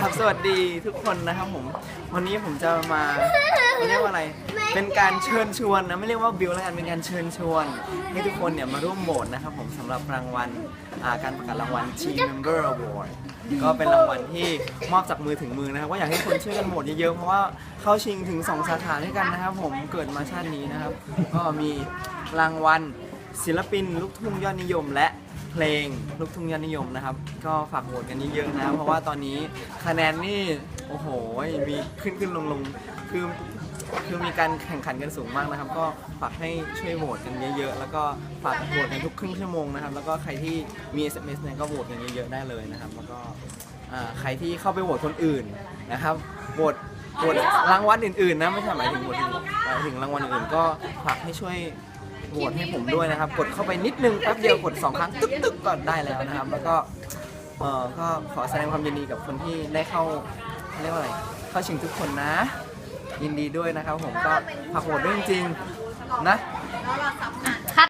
ครับสวัสดีทุกคนนะครับผม วันนี้ผมจะมาเรียกว่าอะไร เป็นการเชิญชวนนะไม่เรียกว่าบิวแล้วกันเป็นการเชิญชวน ให้ทุกคนเนี่ยมาร่วมโหวตนะครับผมสำหรับรางวัลอ่าการประกาศรางวัล G Member Award ก็เป็นรางวัลที่มอบจากมือถึงมือนะครับ ก็อยากให้คนช่วยกันโหวตเยอะๆเพราะว่าเข้าชิงถึง 2 สาขาด้วยกันนะครับ ผมเกิดมาชาตินี้นะครับ ก็มีรางวัล ศิลปินลูกทุ่งยอดนิยม และเพลงลูกทุ่งยอดนิยมนะครับ ก็ฝากโหวตกันเยอะๆนะเพราะว่าตอนนี้คะแนนนี่โอ้โหมีขึ้นขึ้นลงลงๆคือคือมีการแข่งขันกันสูงมากนะครับ ก็ฝากให้ช่วยโหวตกันเยอะๆ แล้วก็ฝากโหวตกันทุกครึ่งชั่วโมงนะครับ แล้วก็ใครที่มี SMS เนี่ยก็โหวตกันเยอะๆได้เลยนะครับ แล้วก็อ่าใครที่เข้าไปโหวตคนอื่นนะครับโหวตโหวตรางวัลอื่นๆนะไม่ใช่หมายถึงโหวตถึงหมายถึงรางวัลอื่นๆก็ฝากให้ช่วย โหวตให้ผมด้วยนะครับ กดเข้าไปนิดนึงแป๊บเดียวกดสองครั้งตึ๊กตึ๊กๆก่อนได้แล้วนะครับ แล้วก็เออก็ขอแสดงความยินดีกับคนที่ได้เข้าเรียกว่าอะไร เข้าชิงทุกคนนะ ยินดีด้วยนะครับผมก็ฝากโหวตด้วยจริงๆนะอะ